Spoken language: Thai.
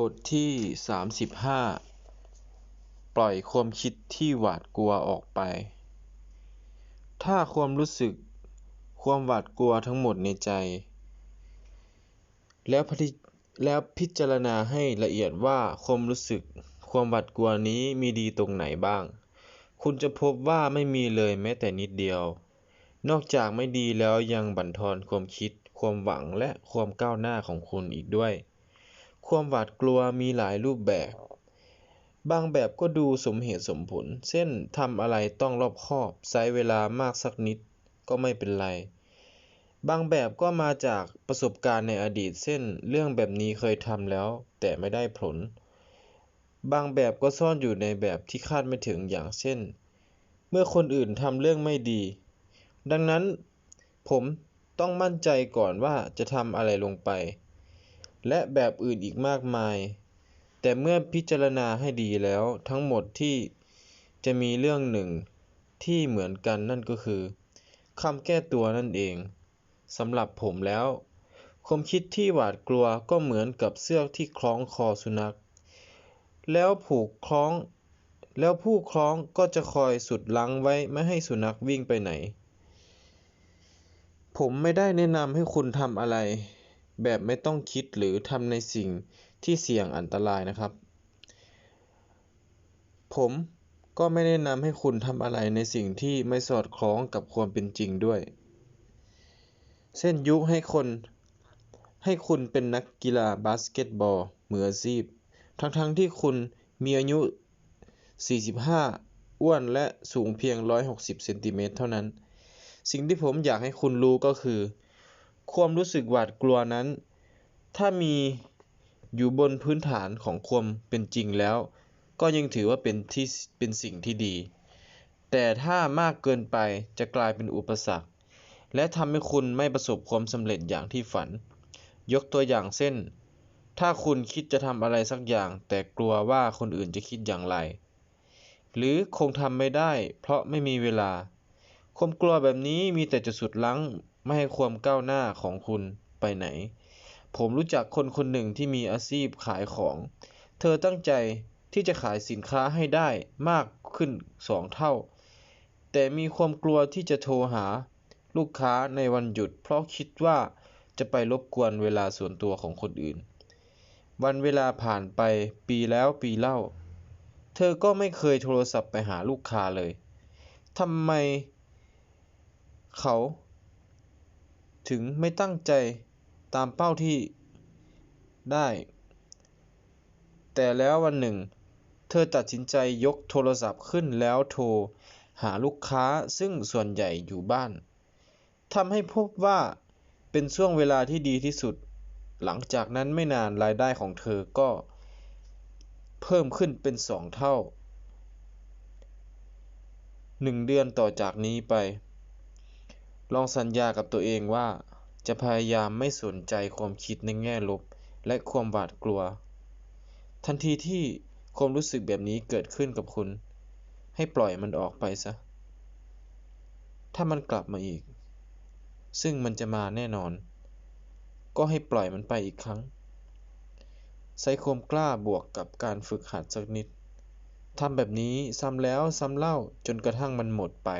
บทที่สามสิบห้าปล่อยความคิดที่หวาดกลัวออกไป ถ้าความรู้สึก ความหวาดกลัวทั้งหมดในใจ แล้วพิแล้วพิจารณาให้ละเอียดว่าความรู้สึก ความหวาดกลัวนี้มีดีตรงไหนบ้าง คุณจะพบว่าไม่มีเลยแม้แต่นิดเดียว นอกจากไม่ดีแล้วยังบั่นทอนความคิด ความหวังและความก้าวหน้าของคุณอีกด้วย ความหวาดกลัวมีหลายรูปแบบ บางแบบก็ดูสมเหตุสมผล เช่นทำอะไรต้องรอบคอบ ใช้เวลามากสักนิดก็ไม่เป็นไร บางแบบก็มาจากประสบการณ์ในอดีต เช่น เรื่องแบบนี้เคยทำแล้ว แต่ไม่ได้ผล บางแบบก็ซ่อนอยู่ในแบบที่คาดไม่ถึงอย่างเช่น เมื่อคนอื่นทำเรื่องไม่ดี ดังนั้นผมต้องมั่นใจก่อนว่าจะทำอะไรลงไป และแบบอื่นอีกมากมาย แต่เมื่อพิจารณาให้ดีแล้วทั้งหมดที่จะมีเรื่องหนึ่งที่เหมือนกันนั่นก็คือคำแก้ตัวนั่นเองสำหรับผมแล้วความคิดที่หวาดกลัวก็เหมือนกับเสื้อที่คล้องคอสุนัข แล้วผูกคล้อง แล้วผู้คล้องก็จะคอยสุดลังไว้ไม่ให้สุนัขวิ่งไปไหน ผมไม่ได้แนะนำให้คุณทำอะไร แบบไม่ต้องคิดหรือทำในสิ่งที่เสี่ยงอันตรายนะครับ ผมก็ไม่แนะนำให้คุณทำอะไรในสิ่งที่ไม่สอดคล้องกับความเป็นจริงด้วยเช่นยุให้คนให้คุณเป็นนักกีฬาบาสเกตบอลมืออาชีพ ทั้งๆทที่คุณมีอายุ 45 อ้วนและสูงเพียง 160 เซนติเมตรเท่านั้น สิ่งที่ผมอยากให้คุณรู้ก็คือ ความรู้สึกหวาดกลัวนั้น ถ้ามีอยู่บนพื้นฐานของความเป็นจริงแล้ว ก็ยังถือว่าเป็นที่เป็นสิ่งที่ดี แต่ถ้ามากเกินไปจะกลายเป็นอุปสรรค และทำให้คุณไม่ประสบความสำเร็จอย่างที่ฝัน ยกตัวอย่างเช่น ถ้าคุณคิดจะทำอะไรสักอย่าง แต่กลัวว่าคนอื่นจะคิดอย่างไร หรือคงทำไม่ได้ เพราะไม่มีเวลา ความกลัวแบบนี้มีแต่จะสุดลั้ง ไม่ให้ความก้าวหน้าของคุณไปไหน ผมรู้จักคนคนหนึ่งที่มีอาชีพขายของ เธอตั้งใจที่จะขายสินค้าให้ได้มากขึ้นสองเท่า แต่มีความกลัวที่จะโทรหาลูกค้าในวันหยุด เพราะคิดว่าจะไปรบกวนเวลาส่วนตัวของคนอื่น วันเวลาผ่านไปปีแล้วปีเล่า เธอก็ไม่เคยโทรศัพท์ไปหาลูกค้าเลยทำไมเขา ถึงไม่ตั้งใจตามเป้าที่ได้ แต่แล้ววันหนึ่ง เธอตัดสินใจยกโทรศัพท์ขึ้นแล้วโทร หาลูกค้าซึ่งส่วนใหญ่อยู่บ้านทำให้พบว่าเป็นช่วงเวลาที่ดีที่สุด หลังจากนั้นไม่นานรายได้ของเธอก็ เพิ่มขึ้นเป็นสองเท่าหนึ่งเดือนต่อจากนี้ไป ลองสัญญากับตัวเองว่า จะพยายามไม่สนใจความคิดในแง่ลบ และความหวาดกลัว ทันทีที่ความรู้สึกแบบนี้เกิดขึ้นกับคุณ ให้ปล่อยมันออกไปซะ ถ้ามันกลับมาอีก ซึ่งมันจะมาแน่นอน ก็ให้ปล่อยมันไปอีกครั้งใช้ความกล้าบวกกับการฝึกหัดสักนิดทำแบบนี้ซ้ำแล้วซ้ำเล่าจนกระทั่งมันหมดไป